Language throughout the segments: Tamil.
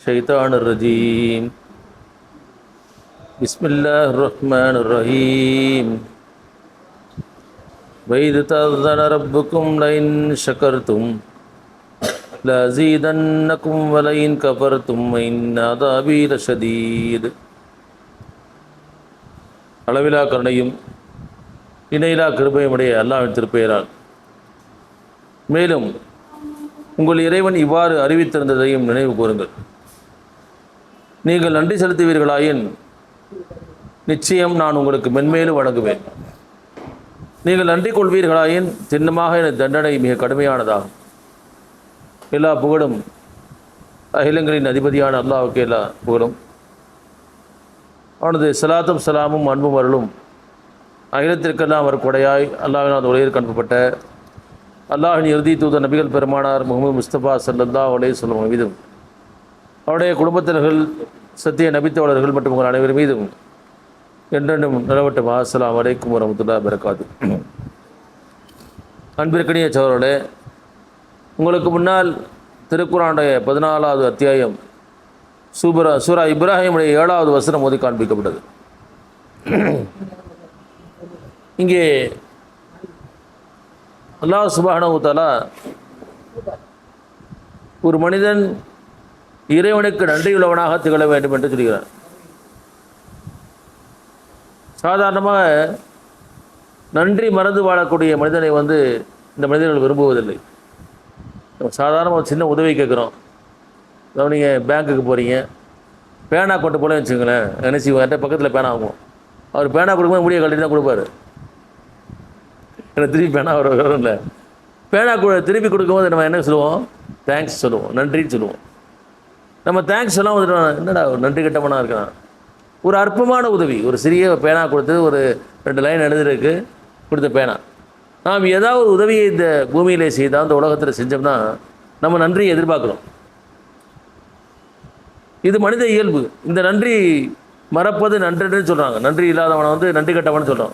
الشيطان الرجيم بسم الله الرحمن الرحيم وإذ تأذن ربكم لئن شكرتم لأزيدنكم ولئن كفرتم وإن عذابي لشديد அளவிலா கருணையும் இணையிலா கிருபையுடைய அல்லாஹ்வின் திருப்பெயரால் மேலும் உங்கள் இறைவன் இவ்வாறு அறிவித்திருந்ததையும் நினைவு கூறுங்கள் நீங்கள் நன்றி செலுத்துவீர்களாயின் நிச்சயம் நான் உங்களுக்கு மென்மேலும் வழங்குவேன். நீங்கள் நன்றி கொள்வீர்களாயின் சின்னமாக எனது தண்டனை மிக கடுமையானதாகும். எல்லா புகழும் அகிலங்களின் அதிபதியான அல்லாவுக்கு எல்லா புகழும். அவனது சலாத்தும் சலாமும் அன்பும் அருளும் அகிலத்திற்கெல்லாம் அவர் கொடையாய் அல்லாஹினால் உலகிற்கு அனுப்பப்பட்ட அல்லாஹின் இறுதி தூத நபிகள் பெருமானார் முகமது முஸ்தபா சல்லல்லா அலைஹி சொல்லும் மீதும் அவருடைய குடும்பத்தினர்கள் சத்திய நபித்தோழர்கள் மற்றும் உங்கள் அனைவர் மீதும் என்றென்றும் நிலவட்டும். அஸ்லாம் அலைக்கும் வரமத்துல்லா பிறக்காது அன்பிற்கனிய சோழர்களே உங்களுக்கு முன்னால் திருக்குறானுடைய பதினாலாவது அத்தியாயம் சூபரா சூரா இப்ராஹிமுடைய ஏழாவது வசனம் மோதி காண்பிக்கப்பட்டது. இங்கே அல்லாஹ் சுபானவுத்தாலா ஒரு மனிதன் இறைவனுக்கு நன்றியுள்ளவனாக திகழ வேண்டும் என்று சொல்கிறார். சாதாரணமாக நன்றி மறந்து வாழக்கூடிய மனிதனை வந்து இந்த மனிதர்கள் விரும்புவதில்லை. நம்ம சாதாரண ஒரு சின்ன உதவி கேட்குறோம். அதாவது நீங்கள் பேங்க்குக்கு போகிறீங்க பேனா கொண்டு போல வச்சுக்கோங்களேன். நினச்சி என்கிட்ட பக்கத்தில் பேனா ஆகும் அவர் பேனா கொடுக்கும்போது முடிய கழட்டி தான் கொடுப்பாரு. எனக்கு திருப்பி பேனா வர வரும் இல்லை. பேனா கொடு திருப்பி கொடுக்கும்போது நம்ம என்ன சொல்லுவோம்? தேங்க்ஸ் சொல்லுவோம். நன்றின்னு சொல்லுவோம். நம்ம தேங்க்ஸ் எல்லாம் வந்துட்டு என்னடா ஒரு நன்றி கட்டவனாக இருக்கிறான் ஒரு அற்பமான உதவி. ஒரு சிறிய பேனா கொடுத்து ஒரு ரெண்டு லைன் எழுதுறதுக்கு கொடுத்த பேனா. நாம் ஏதாவது ஒரு உதவியை இந்த பூமியிலே செய்தால் இந்த உலகத்தில் செஞ்சோம்னா நம்ம நன்றியை எதிர்பார்க்குறோம். இது மனித இயல்பு. இந்த நன்றி மறப்பது நன்றென்று சொல்கிறாங்க நன்றி இல்லாதவனை வந்து நன்றி கட்டவன் சொல்கிறோம்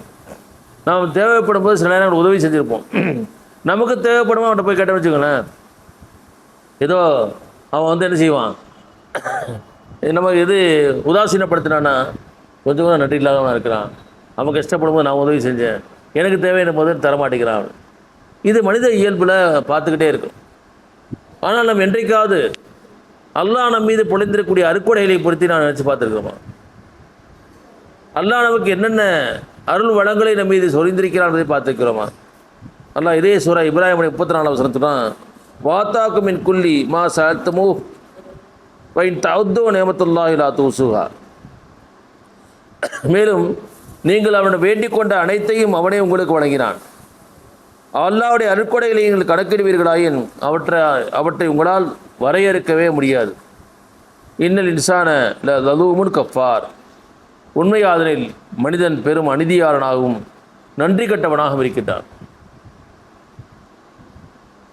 நாம் தேவைப்படும் போது சில நேரம் உதவி செஞ்சுருப்போம். நமக்கு தேவைப்படுமா அவன்கிட்ட போய் கேட்டோம்னு வச்சுக்கோங்களேன். ஏதோ அவன் வந்து என்ன செய்வான்? நம்ம எது உதாசீனப்படுத்தினான்னா கொஞ்சம் கூட நன்றி இல்லாதவன் இருக்கிறான். அவன் கஷ்டப்படும் போது நான் உதவி செஞ்சேன். எனக்கு தேவையான போது தரமாட்டேங்கிறான் அவன். இது மனித இயல்பில் பார்த்துக்கிட்டே இருக்கும். ஆனால் நம்ம என்றைக்காவது அல்லாஹ் நம் மீது பொழிந்திருக்கக்கூடிய அருக்கொடைகளை பொருத்தி நான் நினச்சி பார்த்துருக்கோமா அல்லாஹ் நமக்கு என்னென்ன அருள் வளங்களை நம்ம மீது சொரிந்திருக்கிறான் என்பதை பார்த்துருக்கிறோமா? அல்லாஹ் இதே சூரா இப்ராஹிம் முப்பத்தி நாலாம் வசனத்துடன் வாத்தாக்கும் மின் குல்லி மா சாத்தமோ வைன் தவுத்தோ நேமத்துல்லா லா தூசுகா மேலும் நீங்கள் அவனை வேண்டிக் கொண்ட அனைத்தையும் அவனே உங்களுக்கு வழங்கினான். அல்லாவுடைய அருட்கொடைகளை நீங்கள் கணக்கிடுவீர்களாயின் அவற்றை அவற்றை உங்களால் வரையறுக்கவே முடியாது. இன்னல் இன்சான ல லலூமுன் கஃபார். உண்மையாதனில் மனிதன் பெரும் அநீதியாளனாகவும் நன்றி கட்டவனாகவும் இருக்கின்றான்.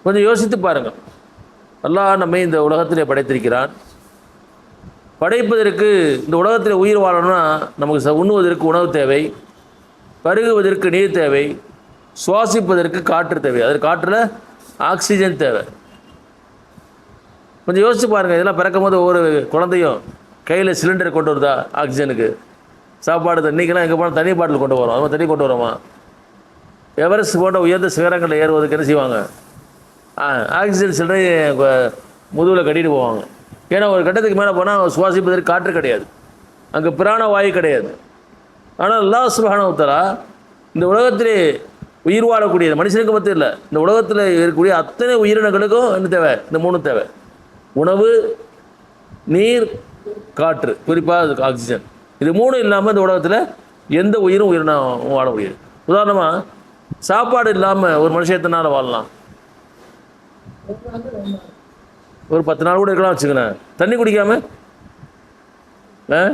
கொஞ்சம் யோசித்து பாருங்கள். அல்லாஹ் நம்மை இந்த உலகத்திலே படைத்திருக்கிறான். படைப்பதற்கு இந்த உலகத்தில் உயிர் வாழணும்னா நமக்கு ச- உண்ணுவதற்கு உணவு தேவை பருகுவதற்கு நீர் தேவை சுவாசிப்பதற்கு காற்று தேவை. அது காற்றில் ஆக்சிஜன் தேவை. கொஞ்சம் யோசிச்சு பாருங்கள் இதெல்லாம் பிறக்கும் போது ஒவ்வொரு குழந்தையும் கையில் சிலிண்டர் கொண்டு வருதா ஆக்சிஜனுக்கு? சாப்பாடு தண்ணிக்கெல்லாம் எங்கே போனால் தண்ணி பாட்டில் கொண்டு வரோம். அது தண்ணி கொண்டு வரோமா எவரெஸ்ட் போன்ற உயர்ந்த சிகரங்களில் ஏறுவதற்கு என்ன செய்வாங்க? ஆக்சிஜன் சிலிண்டர் முதுகில் கட்டிட்டு போவாங்க. ஏன்னா ஒரு கட்டத்துக்கு மேலே போனால் சுவாசிப்பதற்கு காற்று கிடையாது. அங்கே பிராண வாயு கிடையாது. ஆனால் அல்லாஹ் சுப்ஹானஹு இந்த உலகத்திலே உயிர் வாழக்கூடிய மனுஷனுக்கு மட்டும் இல்லை இந்த உலகத்தில் இருக்கக்கூடிய அத்தனை உயிரினங்களுக்கும் என்ன தேவை? இந்த மூணு தேவை. உணவு நீர் காற்று குறிப்பாக ஆக்சிஜன் இது மூணு இல்லாமல் இந்த உலகத்தில் எந்த உயிரும் உயிரினம் வாழ முடியாது. உதாரணமாக சாப்பாடு இல்லாமல் ஒரு மனுஷன் எத்தனை வாழலாம்? ஒரு பத்து நாள் கூட இருக்கலாம் வச்சுக்கணும் தண்ணி குடிக்காம? ஆ?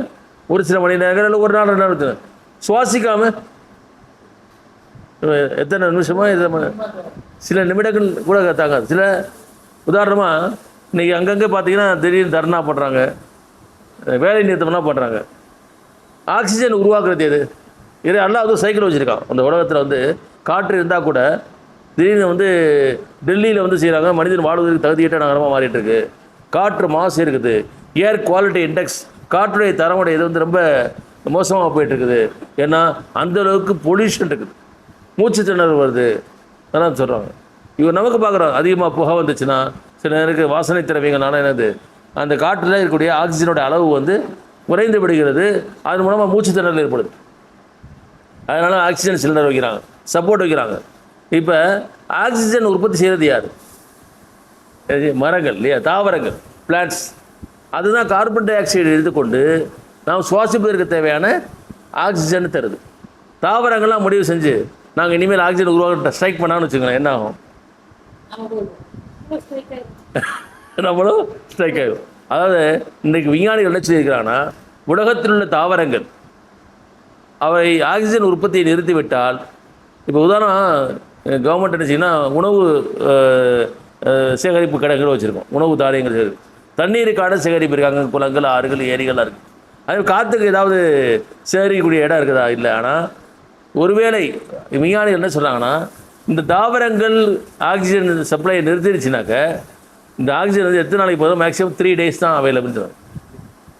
ஒரு சில மணி நேரம் இல்லை ஒரு நாள் ரெண்டு நாள் எடுத்துக்கணும். சுவாசிக்காம? எத்தனை நிமிஷமோ எத்தனை சில நிமிடங்கள் கூட தாங்காது. சில உதாரணமாக இன்றைக்கி அங்கங்கே பார்த்தீங்கன்னா திடீர்னு தர்ணா பண்ணுறாங்க வேலை நிறுத்தம்லாம் பண்ணுறாங்க ஆக்சிஜன் உருவாக்குறது எது? இது எல்லாம் அதுவும் சைக்கிள் வச்சுருக்கான். அந்த உலகத்தில் வந்து காற்று இருந்தால் கூட திடீர்னு வந்து டெல்லியில் வந்து செய்கிறாங்க மனிதன் வாழ்வதற்கு தகுதியற்ற நகரமாக மாறிட்டு இருக்கு காற்று மாசு இருக்குது. ஏர் குவாலிட்டி இண்டெக்ஸ் காற்றுடைய தரமுடைய இது வந்து ரொம்ப மோசமாக போயிட்டு இருக்குது ஏன்னா அந்த அளவுக்கு பொல்யூஷன் இருக்குது. மூச்சு திணறல் வருது. அதான் சொல்கிறாங்க இவர் நமக்கு பார்க்குறோம். அதிகமாக புகை வந்துச்சுன்னா சில நேருக்கு வாசனை திரவியங்கள்னால என்னது? அந்த காற்றில் இருக்கக்கூடிய ஆக்சிஜனோட அளவு வந்து குறைந்து விடுகிறது. அதன் மூலமாக மூச்சு திணறல் ஏற்படுது. அதனால ஆக்சிஜன் சிலிண்டர் வைக்கிறாங்க. சப்போர்ட் வைக்கிறாங்க. இப்போ ஆக்சிஜன் உற்பத்தி செய்கிறது யார்? மரங்கள் இல்லையா? தாவரங்கள் பிளான்ட்ஸ் அதுதான் கார்பன் டை ஆக்சைடு எடுத்துக்கொண்டு நாம் சுவாசிப்பதற்கு தேவையான ஆக்சிஜன் தருது. தாவரங்கள்லாம் முடிவு செஞ்சு நாங்கள் இனிமேல் ஆக்சிஜன் உருவாக்க ஸ்ட்ரைக் பண்ணான்னு வச்சுக்கோங்களேன் என்ன ஆகும்? நம்மளும் ஸ்ட்ரைக் ஆகும் அதாவது இன்றைக்கு விஞ்ஞானிகள் என்ன சொல்லியிருக்கிறாங்கன்னா உலகத்தில் உள்ள தாவரங்கள் அவை ஆக்சிஜன் உற்பத்தியை நிறுத்திவிட்டால் இப்போ உதாரணம் கவர்மெண்ட் என்ன உணவு சேகரிப்பு கடைகள் வச்சுருக்கோம். உணவு தானியங்கள் சேகரி தண்ணீருக்கான சேகரிப்பு இருக்காங்க. குளங்கள் ஆறுகள் ஏரிகள்லாம் இருக்குது அது காற்றுக்கு ஏதாவது சேகரிக்கக்கூடிய இடம் இருக்குதா? இல்லை. ஆனால் ஒருவேளை விஞ்ஞானிகள் என்ன சொல்கிறாங்கன்னா இந்த தாவரங்கள் ஆக்சிஜன் சப்ளை நிறுத்திடுச்சுனாக்க இந்த ஆக்சிஜன் வந்து எத்தனை நாளைக்கு போதும்? மேக்ஸிமம் த்ரீ டேஸ் தான் அவைலபிள்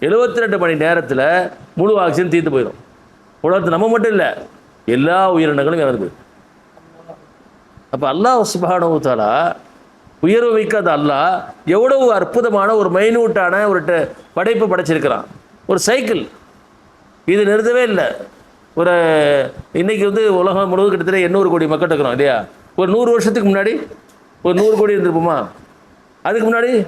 எழுபத்தி ரெண்டு மணி நேரத்தில் முழு ஆக்சிஜன் தீர்த்து போயிடும். உலகத்து நம்ம மட்டும் இல்லை எல்லா உயிரினங்களும் இறந்து போயிடும். அப்போ அல்லாஹ் சுபானு தாலா உயர்வு வைக்காத அல்லாஹ் எவ்வளவு அற்புதமான ஒரு மைனூட்டான ஒரு ட- படைப்பு படைச்சிருக்கிறான். ஒரு சைக்கிள். இது நிறுத்தவே இல்லை. ஒரு இன்றைக்கி வந்து உலகம் முழுவதும் கிட்டத்தட்ட எண்ணூறு கோடி மக்கள் இருக்கிறோம் இல்லையா? ஒரு நூறு வருஷத்துக்கு முன்னாடி? ஒரு நூறு கோடி இருந்திருப்போமா அதுக்கு முன்னாடி?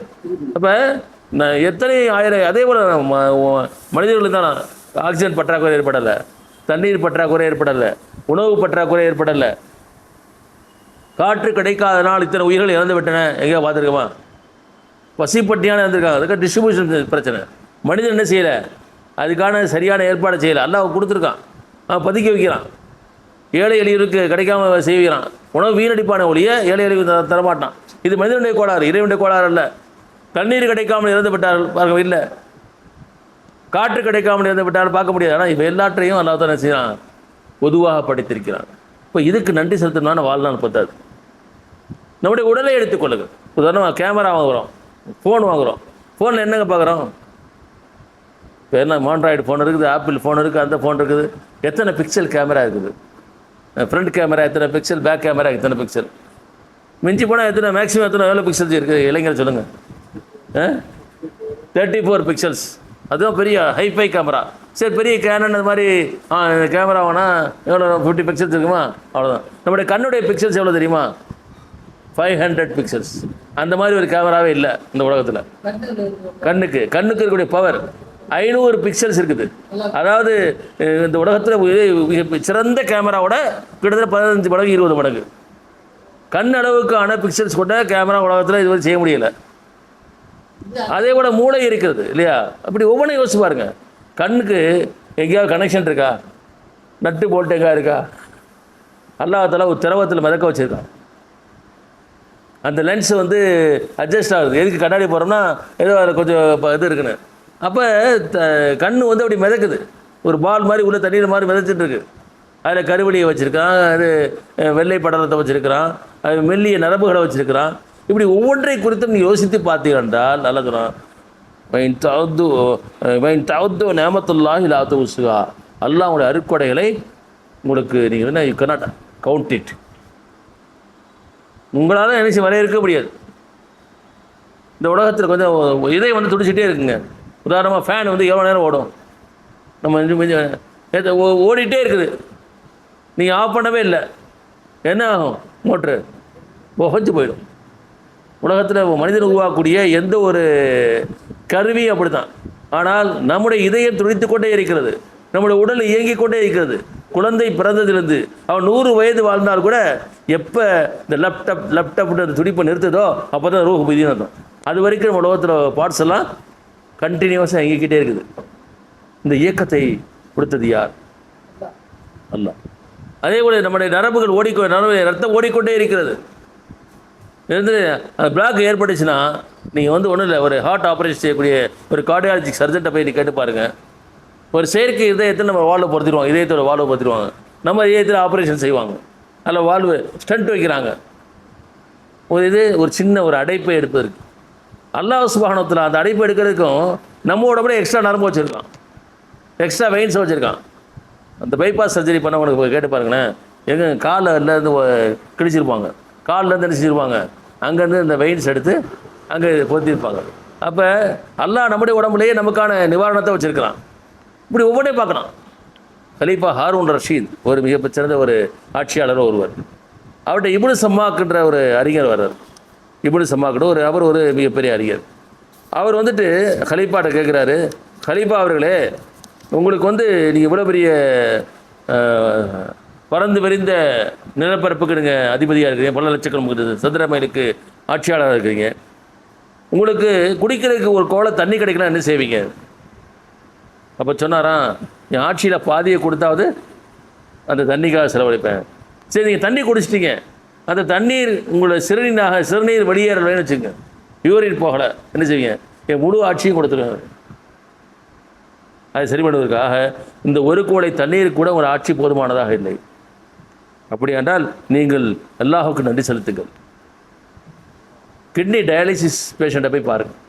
அப்போ நான் எத்தனை ஆயிரம் அதே போல் மனிதர்களுக்கு தான் ஆக்சிஜன் பற்றாக்குறை ஏற்படலை. தண்ணீர் பற்றாக்குறை ஏற்படலை. உணவு பற்றாக்குறை ஏற்படலை. காற்று கிடைக்காதனால் இத்தனை உயிர்கள் இறந்து விட்டன எங்கேயோ பார்த்துருக்கோமா? பசிப்பட்டியான இருந்திருக்காங்க அதுக்கு டிஸ்ட்ரிபியூஷன் பிரச்சனை. மனிதன் என்ன செய்யலை? அதுக்கான சரியான ஏற்பாடு செய்யலை. அல்லாஹ் கொடுத்துருக்கான். அவன் பதுக்கி வைக்கிறான். ஏழை எளியருக்கு கிடைக்காம செய்கிறான் உணவு வீணடிப்பான ஒழிய ஏழை எளிவு தரமாட்டான். இது மனிதனுடைய கோளாறு. இறைவனுடைய கோளாறு அல்ல. தண்ணீர் கிடைக்காமல் இறந்து விட்டார்கள் பார்க்க இல்லை. காற்று கிடைக்காமல் இறந்து விட்டால் பார்க்க முடியாது. ஆனால் இப்போ எல்லாற்றையும் அல்லாத்தான் செய்யறான்? பொதுவாக படைத்திருக்கிறான். இப்போ இதுக்கு நன்றி செலுத்தணும்னா வாழ்நாள் பத்தாது. நம்முடைய உடலை எடுத்துக்கொள்ளுங்கள் உதாரணமாக கேமரா வாங்குகிறோம் ஃபோன் வாங்குகிறோம் ஃபோனில் என்னங்க பார்க்குறோம்? இப்போ என்ன ஆண்ட்ராய்டு ஃபோன் இருக்குது ஆப்பிள் ஃபோன் இருக்குது அந்த ஃபோன் இருக்குது. எத்தனை பிக்சல் கேமரா இருக்குது? ஃப்ரண்ட் கேமரா எத்தனை பிக்சல் பேக் கேமரா எத்தனை பிக்சல் மிஞ்சி போனால் எத்தனை மேக்ஸிமம் எத்தனை எவ்வளோ பிக்சல்ஸ் இருக்குது? இளைஞர் சொல்லுங்கள் தேர்ட்டி ஃபோர் பிக்சல்ஸ் அதுவும் பெரிய ஹைஃபை கேமரா சரி பெரிய கேனன் அது மாதிரி ஆ கேமரா வேணா எவ்வளோ ஃபிஃப்டி பிக்சல்ஸ் இருக்குமா? அவ்வளோதான் நம்முடைய கண்ணுடைய பிக்சல்ஸ் எவ்வளோ தெரியுமா? ஃபைவ் ஹண்ட்ரட் பிக்சல்ஸ் அந்த மாதிரி ஒரு கேமராவே இல்லை இந்த உலகத்தில். கண்ணுக்கு கண்ணுக்கு இருக்கக்கூடிய பவர் ஐநூறு பிக்சல்ஸ் இருக்குது. அதாவது இந்த உலகத்தில் சிறந்த கேமராவோட கிட்டத்தட்ட பதினஞ்சு மடங்கு இருபது மடங்கு. கண் அளவுக்கான பிக்சல்ஸ் கொண்ட கேமரா உலகத்தில் இதுவரை செய்ய முடியல. அதே கூட மூளை இருக்கிறது இல்லையா? அப்படி ஒவ்வொன்றும் யோசிச்சு பாருங்க. கண்ணுக்கு எங்கேயாவது கனெக்ஷன் இருக்கா? நட்டு போல்ட் எங்கே இருக்கா? அல்லாஹால ஒரு திரவத்தில் மிதக்க வச்சுருக்கான். அந்த லென்ஸ் வந்து அட்ஜஸ்ட் ஆகுது. எதுக்கு கண்ணாடி போகிறோம்னா ஏதோ அதில் கொஞ்சம் இப்போ இது இருக்குன்னு. அப்போ த கண் வந்து அப்படி மிதக்குது. ஒரு பால் மாதிரி உள்ள தண்ணீர் மாதிரி மிதச்சிட்டு இருக்கு. அதில் கருவெளியை வச்சுருக்கான் அது வெள்ளை படலத்தை வச்சுருக்கிறான் அது மெல்லிய நரம்புகளை வச்சுருக்கிறான். இப்படி ஒவ்வொன்றை குறித்தும் நீ யோசித்து பார்த்தீர்கள் என்றால் நல்லா வைன் தவது வைன் தவது நேமத்துல்லாஹி லாத்து உசுகா அல்லாஹ் உங்களுடைய அருக்கொடைகளை உங்களுக்கு நீங்கள் என்ன யூ கனாட் கவுண்ட் இட் உங்களால் நினைச்சு வரையறுக்க முடியாது. இந்த உலகத்தில் கொஞ்சம் இதை வந்து துடிச்சிட்டே இருக்குங்க. உதாரணமாக ஃபேன் வந்து எவ்வளோ நேரம் ஓடும்? நம்ம கொஞ்சம் ஓ- ஓடிட்டே இருக்குது. நீங்கள் ஆஃப் பண்ணவே இல்லை. என்ன ஆகும்? மோட்ரு புகஞ்சு போயிடும். உலகத்தில் மனிதன் உருவாக்கக்கூடிய எந்த ஒரு கருவியும் அப்படித்தான். ஆனால் நம்முடைய இதயம் துடித்து கொண்டே இருக்கிறது. நம்முடைய உடல் இயங்கிக் கொண்டே இருக்கிறது. குழந்தை பிறந்ததிலிருந்து அவன் நூறு வயது வாழ்ந்தால் கூட எப்போ இந்த லேப்டாப் லேப்டாப்னு அந்த துடிப்பை நிறுத்துதோ அப்போ தான் ரூஹ் புதியம் அர்த்தம் அது வரைக்கும் நம்ம உலகத்தில் பார்ட்ஸ் எல்லாம் கண்டினியூஸாக இயங்கிக்கிட்டே இருக்குது. இந்த இயக்கத்தை கொடுத்தது யார்? அல்ல அதே போல் நம்முடைய நரம்புகள் ஓடிக்கொ நரம்பு ரத்தம் ஓடிக்கொண்டே இருக்கிறது. இருந்து அந்த பிளாக் ஏற்பட்டுச்சுன்னா நீங்கள் வந்து ஒன்றும் இல்லை ஒரு ஹார்ட் ஆப்ரேஷன் செய்யக்கூடிய ஒரு கார்டியாலஜி சர்ஜன்ட்டை போய் நீ கேட்டு பாருங்கள் ஒரு செயற்கை இதயத்தில் நம்ம வாழ்வை பொறுத்திடுவாங்க இதயத்தோட வாழ்வை பொறுத்திடுவாங்க நம்ம இதயத்தில் ஆப்ரேஷன் செய்வாங்க. அதில் வாழ்வு ஸ்டண்ட் வைக்கிறாங்க. ஒரு இது ஒரு சின்ன ஒரு அடைப்பை எடுப்பதற்கு. அல்லாஹ் சுபானத்தில் அந்த அடைப்பு எடுக்கிறதுக்கும் நம்ம உடம்புல எக்ஸ்ட்ரா நரம்பு வச்சுருக்கான். எக்ஸ்ட்ரா வெயின்ஸ் வச்சுருக்கான். அந்த பைபாஸ் சர்ஜரி பண்ணவங்களுக்கு உனக்கு கேட்டு பாருங்களேன். எங்க காலிலேருந்து கிழிச்சிருப்பாங்க. காலிலேருந்து என்ன அங்கேருந்து இந்த வெயின்ஸ் எடுத்து அங்கே பொருத்திருப்பாங்க. அப்போ அல்லாஹ் நம்முடைய உடம்புலேயே நமக்கான நிவாரணத்தை வச்சுருக்கிறான். இப்படி ஒவ்வொன்றையும் பார்க்கலாம் கலீஃபா ஹாரூன் ரஷீத் ஒரு மிகச்சிறந்த ஒரு ஆட்சியாளர் ஒருவர். அவர்கிட்ட இபுனு சம்மாக்குன்ற ஒரு அறிஞர் வர்றார். இபுனு சம்மாக்குன்ற ஒரு அவர் ஒரு மிகப்பெரிய அறிஞர். அவர் வந்துட்டு ஹலீஃபாட்ட கேட்குறாரு ஹலீஃபா அவர்களே உங்களுக்கு வந்து நீங்கள் இவ்வளோ பெரிய பறந்து விரிந்த நிலப்பரப்புக்கு நீங்கள் அதிபதியாக இருக்கிறீங்க பல லட்சக்கணக்கு சதுர மைலுக்கு ஆட்சியாளராக இருக்கிறீங்க உங்களுக்கு குடிக்கிறதுக்கு ஒரு கோலை தண்ணி கிடைக்கலாம் என்ன செய்வீங்க? அப்போ சொன்னாராம் என் ஆட்சியில் பாதியை கொடுத்தாவது அந்த தண்ணிக்காக செலவழிப்பேன். சரி நீங்கள் தண்ணி குடிச்சிட்டீங்க. அந்த தண்ணீர் உங்களோட சிறுநீராக சிறுநீர் வெளியேறலைன்னு வச்சுங்க யூரின் போகலை. என்ன செய்வீங்க? என் முழு ஆட்சியும் கொடுத்துருவேன். அதை சரி பண்ணுவதற்காக இந்த ஒரு கோடை தண்ணீர் கூட ஒரு ஆட்சி போதுமானதாக இல்லை. அப்படி நீங்கள் அல்லாஹுக்கு நன்றி செலுத்துங்கள். கிட்னி டயாலிசிஸ் பேஷண்ட்டை போய் பாருங்கள்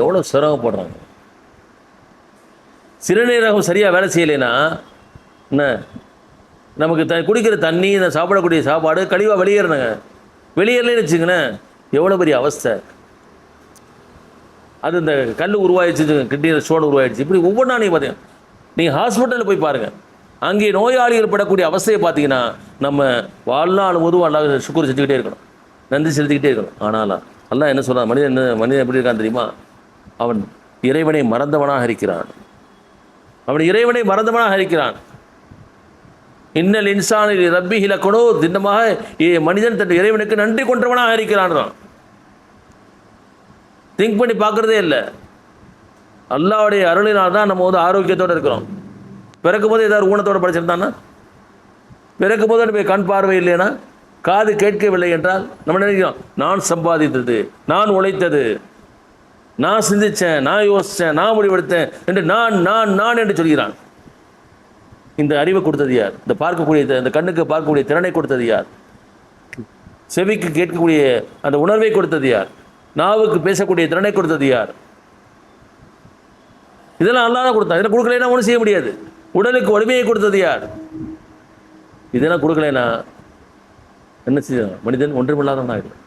எவ்வளோ சிரமப்படுறாங்க. சிறுநீரகம் சரியாக வேலை செய்யலைன்னா என்ன? நமக்கு த குடிக்கிற தண்ணி இந்த சாப்பிடக்கூடிய சாப்பாடு கழிவாக வெளியேறணுங்க. வெளியேறலன்னு வச்சுங்களேன் எவ்வளோ பெரிய அவஸ்தை. அது இந்த கல் உருவாயிடுச்சு கிட்னியில் ஸ்டோன் உருவாயிடுச்சு. இப்படி ஒவ்வொன்றா நீங்கள் பார்த்தீங்கன்னா நீங்கள் ஹாஸ்பிட்டலில் போய் பாருங்கள் அங்கே நோயாளிகள் படக்கூடிய அவஸ்தையை பார்த்தீங்கன்னா நம்ம வாழ்நாள் முழுவதும் அல்லாஹ் சுக்குர் செஞ்சுக்கிட்டே இருக்கணும். நன்றி செலுத்திக்கிட்டே இருக்கணும். ஆனாலும் அல்லாஹ் என்ன சொல்கிறான் மனிதன் என்ன மனிதன் எப்படி இருக்கான் தெரியுமா? அவன் இறைவனை மறந்தவனாக இருக்கிறான். அவன் இறைவனை மறந்தவனாக இருக்கிறான். இன்னல் இன்சானில் ரப்பி இலக்கணோ தின்னமாக ஏ- மனிதன் தன் இறைவனுக்கு நன்றி கொன்றவனாக இருக்கிறான்றான். திங்க் பண்ணி பார்க்குறதே இல்லை. அல்லாவுடைய அருளினால் தான் நம்ம வந்து ஆரோக்கியத்தோடு இருக்கிறோம். பிறக்கும் போது ஏதாவது ஊனத்தோடு படிச்சிருந்தான்னா? பிறக்கும் போது நம்ம கண் பார்வை இல்லைன்னா காது கேட்கவில்லை என்றால் நம்ம நினைக்கிறோம் நான் சம்பாதித்தது நான் உழைத்தது நான் சிந்திச்சேன் நான் யோசித்தேன் நான் முடிவெடுத்தேன் என்று நான் நான் நான் என்று சொல்கிறான். இந்த அறிவை கொடுத்தது யார்? இந்த பார்க்கக்கூடிய இந்த கண்ணுக்கு பார்க்கக்கூடிய திறனை கொடுத்தது யார்? செவிக்கு கேட்கக்கூடிய அந்த உணர்வை கொடுத்தது யார்? நாவுக்கு பேசக்கூடிய திறனை கொடுத்தது யார்? இதெல்லாம் அல்லாஹ் தான் கொடுத்தான். இதெல்லாம் கொடுக்கலைன்னா ஒன்றும் செய்ய முடியாது. உடலுக்கு வலிமையை கொடுத்தது யார்? இதெல்லாம் கொடுக்கலைன்னா என்ன செய்யணும்? மனிதன் ஒன்றுமில்லாதவனாக இருக்கும்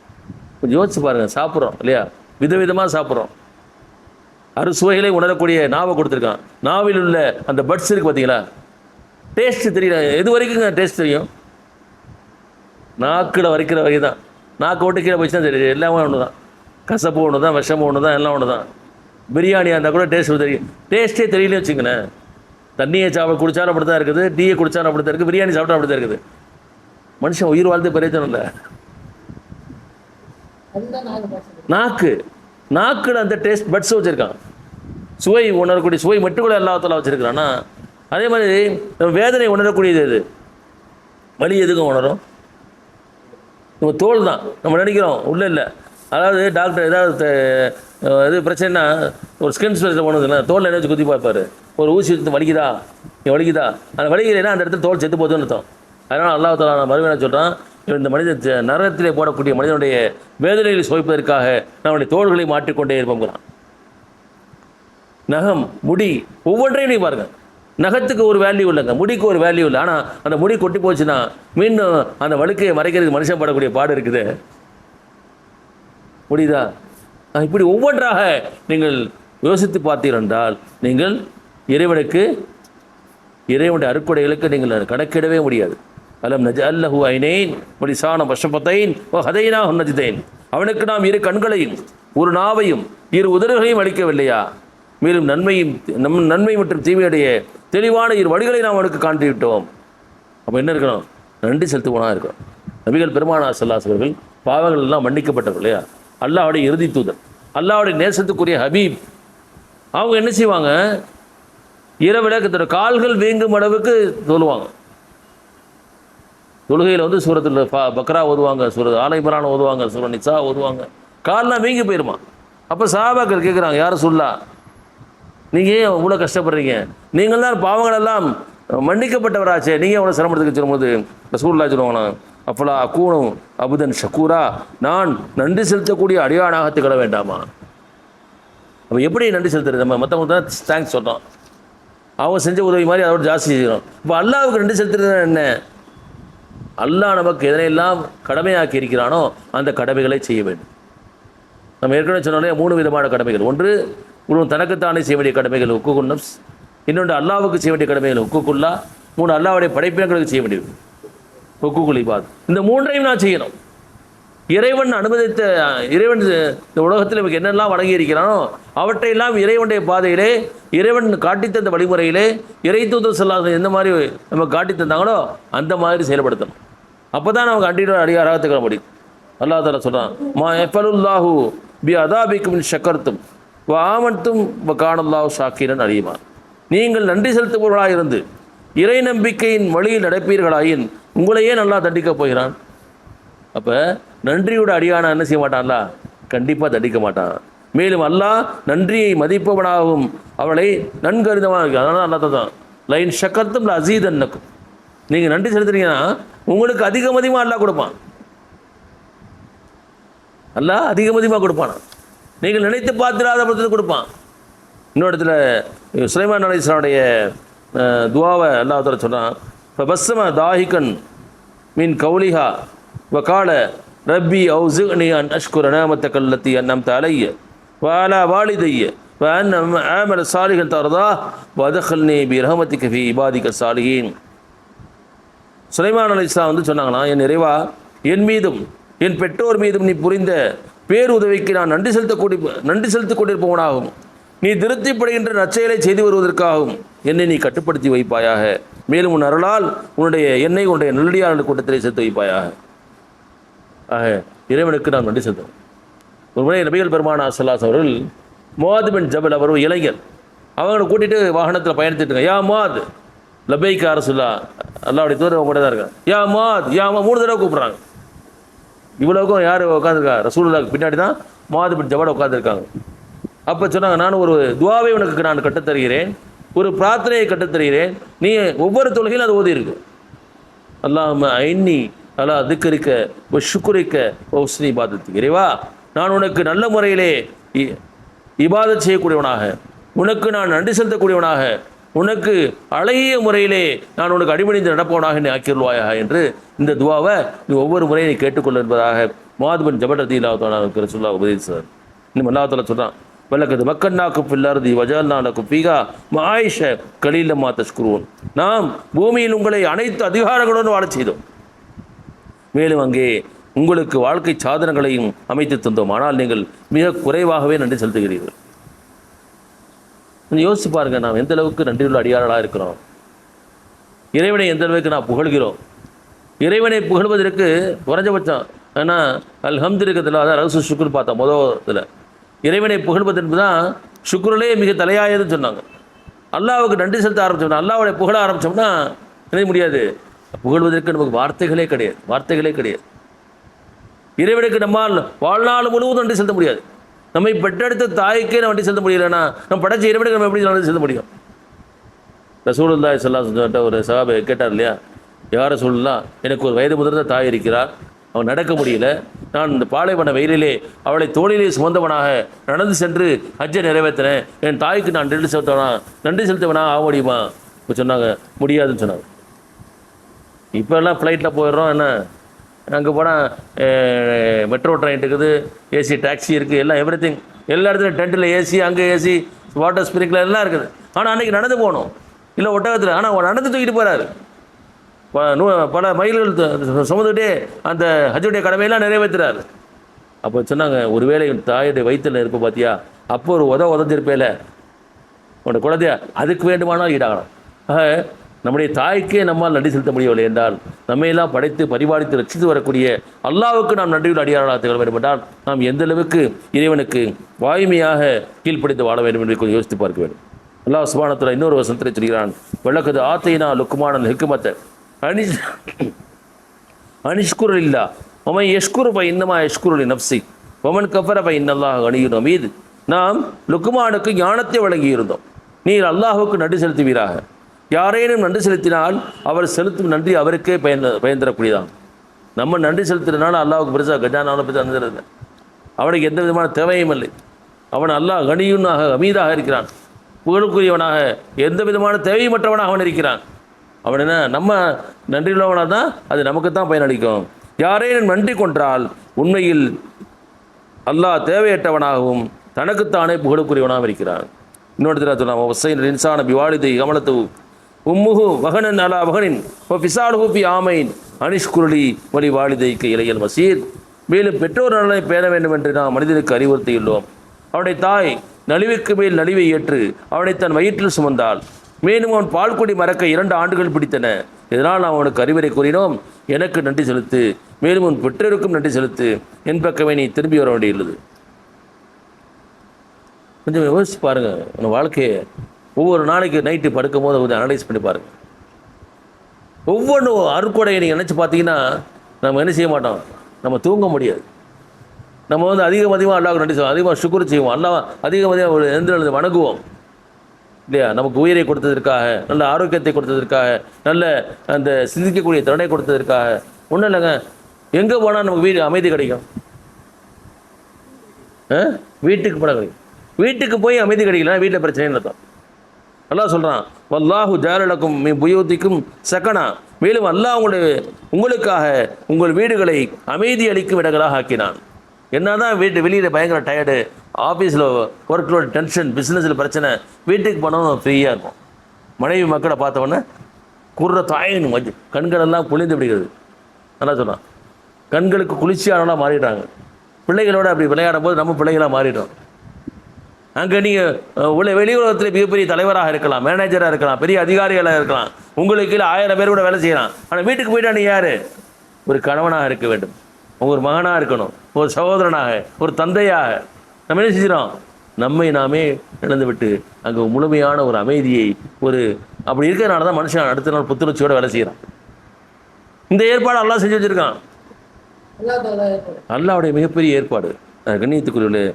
கொஞ்சம் யோசிச்சு பாருங்கள் சாப்பிட்றோம் இல்லையா? விதவிதமாக சாப்பிட்றோம். அறுசுவைகளை உணரக்கூடிய நாவை கொடுத்துருக்கான். நாவில் உள்ள அந்த பட்ஸ் இருக்கு பார்த்தீங்களா டேஸ்ட் தெரியல எது வரைக்குங்க டேஸ்ட் தெரியும்? நாக்கில் வரைக்கிற வகை தான் நாக்கு விட்டு கீழே போச்சு தான் தெரியுது. எல்லாமே ஒன்று தான் கசப்பு ஒன்று தான் விஷமும் ஒன்று தான் எல்லாம் ஒன்று தான் பிரியாணியாக இருந்தால் கூட டேஸ்ட் தெரியும். டேஸ்ட்டே தெரியல வச்சுங்களேன் தண்ணியை சாப்பிட குடிச்சாலும் அப்படி தான் இருக்குது. டீயை குடிச்சாலும் அப்படி தான் இருக்குது. பிரியாணி சாப்பிட்டா அப்படி தான் இருக்குது. மனுஷன் உயிர் வாழ்ந்து பிரயோஜனம் இல்லை. நாக்கு. நாக்கில் அந்த டேஸ்ட் பட்ஸ் வச்சுருக்கான். சுவை உணரக்கூடிய சுவை மட்டும் கூட எல்லாத்துல வச்சுருக்கிறான்னா அதே மாதிரி நம்ம வேதனை உணரக்கூடியது எது? வலி எதுக்கும் உணரும்? நம்ம தோல் தான். நம்ம நினைக்கிறோம் உள்ள இல்லை. அதாவது டாக்டர் ஏதாவது இது பிரச்சனைனா ஒரு ஸ்கின் ஸ்பெஷல் போனதுன்னா தோலில் என்ன வச்சு குத்தி பார்ப்பார்? ஒரு ஊசி எடுத்து வலிக்குதா? நீ வலிக்குதா? அந்த வலிக்கலைன்னா அந்த இடத்துல தோல் செத்து போகுதுன்னு அர்த்தம். அதனால் அல்லாஹ் தாலா நான் மறுபடியும் சொல்கிறான் இந்த மனித நரகத்திலே போடக்கூடிய மனிதனுடைய வேதனைகளை சுவைப்பதற்காக நம்முடைய தோள்களை மாற்றிக்கொண்டே இருப்போங்கிறான் நகம் முடி ஒவ்வொன்றையும் நீ பாருங்க. நகத்துக்கு ஒரு வேல்யூ இல்லைங்க. முடிக்கு ஒரு வேல்யூ இல்லை. ஆனால் அந்த முடி கொட்டி போச்சுன்னா மீண்டும் அந்த வழுக்கையை மறைக்கிறதுக்கு மனுஷன் படக்கூடிய பாடு இருக்குது. முடியுதா? இப்படி ஒவ்வொன்றாக நீங்கள் யோசித்து பார்த்தீர்கள் என்றால் நீங்கள் இறைவனுக்கு இறைவனுடைய அறுக்குடைகளுக்கு நீங்கள் கணக்கிடவே முடியாது. அலம் நஜ அல்லஹு ஐனேன் முடிசான வஷபத்தைன் ஓ ஹதைனா ஹுன்னஜிதேன் அவனுக்கு நாம் இரு கண்களையும் ஒரு நாவையும் இரு உதடுகளையும் அளிக்கவில்லையா? மேலும் நன்மையும் நம் நன்மை மற்றும் தீமையுடைய தெளிவான இரு வழிகளை நாம் அவனுக்கு காண்பிவிட்டோம். அப்போ என்ன இருக்கணும்? நன்றி செலுத்துவனாக இருக்கணும். நபிகள் பெருமானா சல்லாஸ் அவர்கள் பாவங்கள் எல்லாம் மன்னிக்கப்பட்டவர்கள் இல்லையா? அல்லாவுடைய இறுதி தூதர் அல்லாவுடைய நேசத்துக்குரிய ஹபீப். அவங்க என்ன செய்வாங்க? இரவில் தன்னோட கால்கள் வீங்கும் அளவுக்கு சொல்லுவாங்க தொழுகையில் வந்து சூரத்தில் பா பக்ரா ஓதுவாங்க சூரத் ஆலைபரான் ஓதுவாங்க சூர நிசா ஓதுவாங்க. கால்லாம் வீங்கி போயிருமா. அப்போ சாபாக்கள் கேட்குறாங்க யாரும் சொல்லா நீங்கள் ஏன் இவ்வளோ கஷ்டப்படுறீங்க? நீங்கள் தான் பாவங்களெல்லாம் மன்னிக்கப்பட்டவராச்சே. நீங்கள் அவ்வளோ சிரமத்துக்கு சொல்லும்போது ரசூல்லா சொல்லுவாங்கண்ணா அப்பலா அக்கூனும் அபுதன் ஷக்கூரா நான் நன்றி செலுத்தக்கூடிய அடியானாக திகழ வேண்டாமா? அப்போ எப்படி நன்றி செலுத்துறது? நம்ம மற்றவங்க தான் தேங்க்ஸ் சொல்கிறோம் அவங்க செஞ்ச உதவி மாதிரி அதோட ஜாஸ்தி செய்கிறோம் இப்போ அல்லாவுக்கு நன்றி செலுத்துறது என்ன? அல்லாஹ் நமக்கு எதனையெல்லாம் கடமையாக்கி இருக்கிறானோ அந்த கடமைகளை செய்ய வேண்டும். நம்ம ஏற்கனவே சொன்னாலே மூணு விதமான கடமைகள். ஒன்று ஒரு தனக்குத்தானே செய்ய வேண்டிய கடமைகள் உக்குகுன் நப்ஸ். இன்னொன்று அல்லாவுக்கு செய்ய வேண்டிய கடமைகள் உக்குக்குள்ளா மூணு அல்லாவுடைய படைப்பினங்களுக்கு செய்ய வேண்டியது. உக்குகுல் இபாத். இந்த மூன்றையும் நான் செய்யணும். இறைவன் அனுமதித்த இறைவன் இந்த உலகத்தில் நமக்கு என்னெல்லாம் வழங்கி இருக்கிறானோ அவற்றையெல்லாம் இறைவனுடைய பாதையிலே இறைவன் காட்டித்தந்த வழிமுறையிலே இறை தூதர் சொல்லாத எந்த மாதிரி நம்ம காட்டி தந்தாங்களோ அந்த மாதிரி செயல்படுத்தணும். அப்போ தான் நமக்கு அண்டியோட அடியாராக திகழ முடியும் அல்லாஹ் தாலா சொல்கிறான் மா எஃபலுல்லாஹூ பி அதாபிக்கும் ஷக்கர்த்தும் வ ஆமன்த்தும் வ காணல்லாஹு ஷாக்கீரன் அழியுமா நீங்கள் நன்றி செலுத்துபவர்களாக இருந்து இறை நம்பிக்கையின் வழியில் நடப்பீர்களாயின் உங்களையே நல்லா தண்டிக்கப் போகிறான். அப்போ நன்றியோட அடியானா என்ன செய்ய மாட்டான்ல? கண்டிப்பாக தண்டிக்க மாட்டான். மேலும் அல்லாஹ் நன்றியை மதிப்பவனாகவும் அவளை நன்கருதவனாக இருக்கு அதனால் அல்லா தான் லைன் ஷக்கர்த்தும் அசீதன்னக்கும். நீங்கள் நன்றி செலுத்துறீங்கன்னா உங்களுக்கு அதிகம் அதிகமாக அல்லாஹ் கொடுப்பான் அல்லாஹ் அதிகம் அதிகமாக கொடுப்பானா நீங்கள் நினைத்து பார்த்திராத பட்சத்தில் கொடுப்பான் இன்னொரு இடத்துல சுலைமான் அலிஸ்லாவுடைய துவாவை அல்லாஹ் தர சொன்னான் இப்போ பஸ்ஸம தாஹிகன் மின் கௌலிஹா வகால ரப்பி அவுசுனி அன் அஷ்குர நேமத்த கல்லத்தி அன்னம் அலைய வாலா வாலிதைய وأن آمل صالحا ترضاه وأدخلني برحمتك في عبادك الصالحين சுலைமான் அலி இஸ்லாம் வந்து சொன்னாங்கன்னா என் நிறைவா என் மீதும் என் பெற்றோர் மீதும் நீ புரிந்த பேருதவிக்கு நான் நன்றி செலுத்தக்கூடிய நன்றி செலுத்திக் கொண்டிருப்பவனாகும் நீ திருப்திப்படுகின்ற நற்செயலை செய்து வருவதற்காகவும் என்னை நீ கட்டுப்படுத்தி வைப்பாயாக. மேலும் உன் அருளால் உன்னுடைய என்னை உன்னுடைய நல்லடியாளர் கூட்டத்திலே சேர்த்து வைப்பாயாக. ஆக இறைவனுக்கு நாம் நன்றி செலுத்தோம் ஒரு முறை நபிகள் பெருமானா சல்லாஸ் அவர்கள் மோது பின் ஜபல் அவர் இளைஞர். அவங்களை கூட்டிட்டு வாகனத்தில் பயணித்துட்டு யா மாத் லபைக்கு அரசுல்லா அல்லாவுடைய தூதர் கூட தான் இருக்காங்க யா மாத் யா மா மூணு தடவை கூப்பிட்றாங்க. இவ்வளோக்கும் யார் உட்காந்துருக்கா ரசூலுல்லாக்கு பின்னாடி தான் மாது பின் உட்காந்துருக்காங்க அப்போ சொன்னாங்க நான் ஒரு துவாவை உனக்கு நான் கற்றுத் தருகிறேன். ஒரு பிரார்த்தனையை கற்றுத் தருகிறேன். நீ ஒவ்வொரு தொழுகையிலும் அது ஓதி இருக்கு. அல்லாம ஐன்னி அலா திக்கரிக்க ஓ சுக்குரிக்க ஓ ஸ்ரீ இறைவா நான் உனக்கு நல்ல முறையிலே இ- இபாதத் செய்யக்கூடியவனாக உனக்கு நான் நன்றி செலுத்தக்கூடியவனாக உனக்கு அழகிய முறையிலே நான் உனக்கு அடிபணிந்து நடப்பவனாக என்னை ஆக்கிடுவாயாக என்று இந்த துவாவை நீ ஒவ்வொரு முறையும் நீ கேட்டுக்கொள்ள என்பதாக மாதுபன் ஜபடத்தி இல்லாதவனாக சொல்லா உபதேசார் இன்னும் அல்லாஹால சொல்கிறான் வல்லக்கது மக்கன்னாக்கு பில்லாரதி வஜல்நாளுக்கு பீகா மாயிஷ கலீலம்மா தஷ்குருவோன் நாம் பூமியில் உங்களை அனைத்து அதிகாரங்களுடன் வாழச் செய்தோம். மேலும் அங்கே உங்களுக்கு வாழ்க்கை சாதனங்களையும் அமைத்து தந்தோம். ஆனால் நீங்கள் மிக குறைவாகவே நன்றி செலுத்துகிறீர்கள். கொஞ்சம் யோசிச்சு பாருங்க நாம் எந்த அளவுக்கு நன்றியுள்ள அடியாளர்களாக இருக்கிறோம். இறைவனை எந்த அளவுக்கு நான் புகழ்கிறோம். இறைவனை புகழ்வதற்கு குறைஞ்சபட்சம் ஏன்னா அல்ஹம்து இருக்கிறதுல அதான் ரகசு சுக்குர் பார்த்தோம் முதல் இதில். இறைவனை புகழ்வது என்பதுதான் சுக்குரிலே மிக தலையாயதுன்னு சொன்னாங்க. அல்லாவுக்கு நன்றி செலுத்த ஆரம்பிச்சோம்னா அல்லாவுடைய புகழ ஆரம்பிச்சோம்னா என்ன முடியாது? புகழ்வதற்கு நமக்கு வார்த்தைகளே கிடையாது வார்த்தைகளே கிடையாது. இறைவனுக்கு நம்மால் வாழ்நாள் முழுவதும் நன்றி செலுத்த முடியாது. நம்மை பெற்றெடுத்த தாய்க்கே நம்ம வண்டி செலுத்த முடியலன்னா நம்ம படைச்ச இறைவனுக்கு நம்ம எப்படி நன்றி செலுத்த முடியும்? ரசூலுல்லாஹி ஸல்லல்லாஹு சொல்லிட்ட ஒரு சகாபை கேட்டார் இல்லையா? யார் சொல்லலாம் எனக்கு ஒரு வயது முதிர்ந்த தாய் இருக்கிறார். அவன் நடக்க முடியல. நான் இந்த பாலைவன வெயிலிலே அவளை தோளிலே சுமந்தவனாக நடந்து சென்று ஹஜ்ஜை நிறைவேற்றினேன். என் தாய்க்கு நான் நன்றி செலுத்தவனா? நன்றி செலுத்தவனா? ஆக முடியுமா? இப்போ சொன்னாங்க முடியாதுன்னு சொன்னாங்க. இப்போ எல்லாம் ஃப்ளைட்டில் போயிடுறோம் என்ன? அங்கே போனால் மெட்ரோ ட்ரெயின் இருக்குது ஏசி டாக்ஸி இருக்குது எல்லாம் எவ்ரி திங் எல்லா இடத்துலையும் டென்ட்டில் ஏசி அங்கே ஏசி வாட்டர் ஸ்ப்ரிங்க்லர் எல்லாம் இருக்குது. ஆனால் அன்றைக்கி நடந்து போகணும் இல்லை ஒட்டகத்தில். ஆனால் நடந்து தூக்கிட்டு போகிறாரு பல மயில்கள் சுமந்துகிட்டே அந்த ஹஜ்ஜுடைய கடமையெல்லாம் நிறைவேற்றுறாரு. அப்போ சொன்னாங்க ஒருவேளை என் தாயுடைய வயிற்றில் இருப்ப பார்த்தியா அப்போ ஒரு உத உதஞ்சிருப்பேல. உன்னோட குழந்தையா அதுக்கு வேண்டுமானால் ஈடாகலாம். நம்முடைய தாய்க்கே நம்மால் நன்றி செலுத்த முடியவில்லை என்றால் நம்மையெல்லாம் படைத்து பரிபாலித்து ரசித்து வரக்கூடிய அல்லாவுக்கு நாம் நன்றியுள்ள அடியார்களாக திகழ வேண்டும் என்றால் நாம் எந்த அளவுக்கு இறைவனுக்கு வாய்மையாக கீழ்ப்படித்து வாழ வேண்டும் என்று கொஞ்சம் யோசித்து பார்க்க வேண்டும். அல்லாஹ் சுபானத்தில் இன்னொரு வசனத்தில் சொல்கிறான் விளக்குது ஆத்தைனா லுக்குமான ஹிக்குமத்தை அனிஷ் அனிஷ்குரல் இல்லா ஒமன் யஷ்குரு பை இன்னமா எஷ்குருளி நப்சி ஒமன் கஃபர பை இன்னல்லாஹ் அணியும் மீது நாம் லுக்குமானுக்கு ஞானத்தை வழங்கியிருந்தோம். நீர் அல்லாஹுக்கு நன்றி செலுத்துவீராக. யாரேனும் நன்றி செலுத்தினால் அவர் செலுத்தும் நன்றி அவருக்கே பயன் பயன் தரக்கூடியதான் நம்ம நன்றி செலுத்துறதுனால அல்லாவுக்கு பெருசாக கஜானாவில் பெருசாக அணுகிறது அவனுக்கு எந்த விதமான தேவையும் இல்லை. அவன் அல்லாஹ் கனியுன்னாக அமீதாக இருக்கிறான். புகழுக்குரியவனாக எந்த விதமான தேவையுமற்றவனாக அவன் இருக்கிறான். அவன் என்ன நம்ம நன்றியுள்ளவனாக தான் அது நமக்கு தான் பயனளிக்கும். யாரேனும் நன்றி கொன்றால் உண்மையில் அல்லாஹ் தேவையற்றவனாகவும் தனக்குத்தானே புகழுக்குரியவனாகவும் இருக்கிறான். இன்னொரு சொன்னான் ஒசைன் இன்சான பிவாலிதை கமலத்து உம்முகு வகனன் அலா வகனின். ஓ பிசாலுகு ஆமைன். அனிஷ்குருளி வழி வாலிதைக்கு இளையல் மசீர். மேலும் பெற்றோர் நலனை பேண வேண்டும் என்று நாம் மனிதனுக்கு அறிவுறுத்தியுள்ளோம். அவனுடைய தாய் நலிவுக்கு மேல் நலிவை ஏற்று அவனை தன் வயிற்றில் சுமந்தாள். மேலும் அவன் பால்குடி மறக்க இரண்டு ஆண்டுகள் பிடித்தன. இதனால் நாம் அவனுக்கு அறிவுரை கூறினோம். எனக்கு நன்றி செலுத்து. மேலும் உன் பெற்றோருக்கும் நன்றி செலுத்து. என் பக்கமே நீ திரும்பி வர வேண்டியுள்ளது. கொஞ்சம் யோசிச்சு பாருங்கள் உன் வாழ்க்கையை ஒவ்வொரு நாளைக்கு நைட்டு படுக்கும் போது கொஞ்சம் அனலைஸ் பண்ணி பாருங்க. ஒவ்வொன்றும் அருக்கொடையை நீங்கள் நினச்சி பார்த்தீங்கன்னா நம்ம என்ன செய்ய மாட்டோம்? நம்ம தூங்க முடியாது. நம்ம வந்து அதிகம் அதிகமாக அல்லாவுக்கு நன்றி செய்வோம் அதிகமாக சுக்குர் செய்வோம். அல்லா அதிகம் அதிகமாக ஒரு எந்த வணங்குவோம். இல்லையா? நமக்கு உயிரை கொடுத்ததற்காக நல்ல ஆரோக்கியத்தை கொடுத்ததற்காக நல்ல அந்த சிந்திக்கக்கூடிய திறனை கொடுத்ததற்காக. ஒன்றும் இல்லைங்க. எங்கே போனால் நமக்கு வீடு அமைதி கிடைக்கும். ஆ? வீட்டுக்கு போனால் கிடைக்கும். வீட்டுக்கு போய் அமைதி கிடைக்கலன்னா வீட்டில் பிரச்சனைன்னு அர்த்தம். அல்லா சொல்கிறான் வல்லாஹு ஜாலலக்கும் மீ புயோத்திக்கும் சக்கனா மேலும் அல்லாஹ் உங்களுடைய உங்களுக்காக உங்கள் வீடுகளை அமைதி அளிக்கும் இடங்களாக ஆக்கினான். என்னதான் வீட்டு வெளியில் பயங்கர டயர்டு ஆஃபீஸில் ஒர்க்லோட டென்ஷன் பிஸ்னஸில் பிரச்சனை வீட்டுக்கு போனோம் ஃப்ரீயாக இருக்கும். மனைவி மக்களை பார்த்தவொன்னே குர்ற தாயின் மஜ் கண்களெல்லாம் குளிர்ந்து விடுகிறது. நல்லா சொல்கிறான் கண்களுக்கு குளிர்ச்சியானவளாக மாறிடுறாங்க. பிள்ளைகளோட அப்படி விளையாடும் போது நம்ம பிள்ளைகளாக மாறிடுறோம். அங்கே நீங்கள் உள்ள வெளி உலகத்தில் மிகப்பெரிய தலைவராக இருக்கலாம் மேனேஜராக இருக்கலாம் பெரிய அதிகாரிகளாக இருக்கலாம். உங்களுக்கு கீழே ஆயிரம் பேர் கூட வேலை செய்யலாம். ஆனால் வீட்டுக்கு போயிட்டா நீ யார்? ஒரு கணவனாக இருக்க வேண்டும். ஒரு மகனாக இருக்கணும். ஒரு சகோதரனாக ஒரு தந்தையாக. நம்ம என்ன செஞ்சிடும் நம்மை நாமே இழந்து விட்டு அங்கே முழுமையான ஒரு அமைதியை ஒரு அப்படி இருக்கிறதுனால தான் மனுஷன் அடுத்த நாள் புத்துணர்ச்சியோட வேலை செய்கிறான் இந்த ஏற்பாடு எல்லாம் செஞ்சு வச்சிருக்கான். அல்லாவுடைய மிகப்பெரிய ஏற்பாடு. கண்ணியத்துக்குரியவர்களே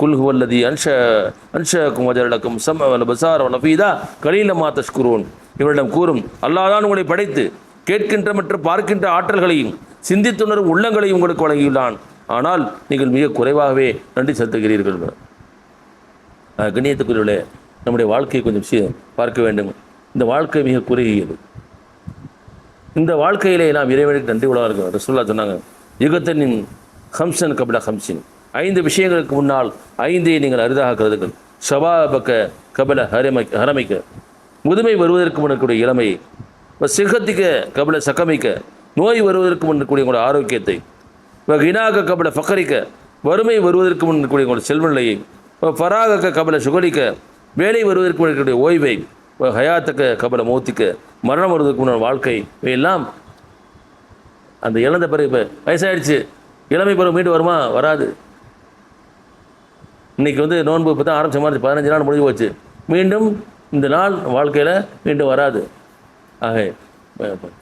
குல்ஹு அல்லதி அன்ஷ அன்ஷக்கும் வஜரலக்கும் சம்ம வல பசார் வல ஃபீதா கலீலமா தஷ்குரோன். இவரிடம் கூறும் அல்லாஹ் தான் உங்களை படைத்து கேட்கின்ற மற்றும் பார்க்கின்ற ஆற்றல்களையும் சிந்தித்துணரும் உள்ளங்களையும் உங்களுக்கு வழங்கியுள்ளான். ஆனால் நீங்கள் மிக குறைவாகவே நன்றி செலுத்துகிறீர்கள். கண்ணியத்துக்குரியவர்களே நம்முடைய வாழ்க்கையை கொஞ்சம் பார்க்க வேண்டும். இந்த வாழ்க்கை மிக குறுகியது. இந்த வாழ்க்கையிலே நாம் இறைவனுக்கு நன்றி உள்ளதாக இருக்கோம் ரசூல்லா சொன்னாங்க யுகத்தனின் ஹம்சன் கபில ஹம்சின். ஐந்து விஷயங்களுக்கு முன்னால் ஐந்தை நீங்கள் அரிதாக கருதுங்கள். ஷபாபக்க கபல ஹரமை ஹரமைக்க. முதுமை வருவதற்கு முன்னக்கூடிய இளமை. சிகத்திக்க கபல சக்கமிக்க நோய் வருவதற்கு முன்னக்கூடிய உங்களோட ஆரோக்கியத்தை. கினாக கபல ஃபக்கரிக்க. வறுமை வருவதற்கு முன்னக்கூடிய உங்களோட செல்வநிலையை ஃபராகக்க கபல சுகலிக்க. வேலை வருவதற்கு முன்னக்கூடிய ஓய்வை. ஹயாத்தக்க கபல மௌத்திக்க. மரணம் வருவதற்கு முன்னாடி வாழ்க்கை. இவையெல்லாம் அந்த இழந்த பிறகு இப்போ வயசாயிடுச்சு. இளமை பருவம் மீண்டு வருமா? வராது. இன்னைக்கு வந்து நோன்பு இப்போ தான் ஆரம்பித்த மாதிரி பதினஞ்சு நாள் முடிஞ்சு போச்சு. மீண்டும் இந்த நாள் வாழ்க்கையில் மீண்டும் வராது. ஆக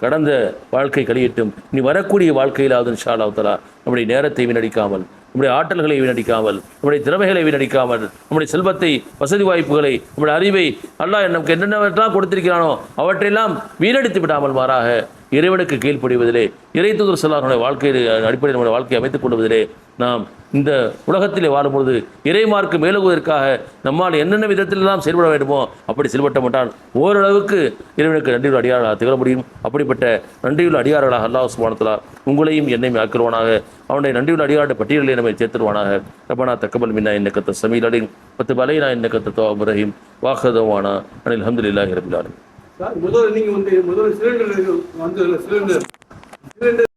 கடந்த வாழ்க்கை கழியட்டும். நீ வரக்கூடிய வாழ்க்கையிலாவது இன்ஷா அல்லாஹ் நம்முடைய நேரத்தை வீணடிக்காமல் நம்முடைய ஆற்றல்களை வீணடிக்காமல் நம்முடைய திறமைகளை வீணடிக்காமல் நம்முடைய செல்வத்தை வசதி வாய்ப்புகளை நம்முடைய அறிவை அல்லாஹ் நமக்கு என்னென்னவற்றெல்லாம் கொடுத்திருக்கிறானோ அவற்றையெல்லாம் வீணடித்து விடாமல் மாறாக இறைவனுக்கு கீழ்ப்படிவதிலே இறை தூதர் செல்லாருடைய வாழ்க்கையில் அடிப்படையில் நம்முடைய வாழ்க்கையை அமைத்துக் கொள்வதிலே நாம் இந்த உலகத்திலே வாழும்பொழுது இறைமார்க்கு மேலுவதற்காக நம்மால் என்னென்ன விதத்திலெல்லாம் செயல்பட வேண்டுமோ அப்படி செயல்பட்டமாட்டால் ஓரளவுக்கு இறைவனுக்கு நன்றியுள்ள அடியார்களாக திகழ முடியும். அப்படிப்பட்ட நன்றியுள்ள அடியார்களாக அல்லாஹ் சுபானத்தலா உங்களையும் என்னையும் ஆக்கிடுவானாக அவனுடைய நன்றியுள்ள அடியாருடைய பட்டியலில் நம்மை சேர்த்துருவானாக. ரப்பனா தக்கபல் மின்னா இன்னக்கத்த சமீல் அலின் பத்து பலைனா கத்த தோ இப்ராஹிம் வாஹதவானா அனில் அஹமதுல்லாஹி ரபில் ஆலமீன். சார் முதல்ல நீங்க வந்து முதல்ல சிலிண்டர் வந்து சிலிண்டர் சிலிண்டர்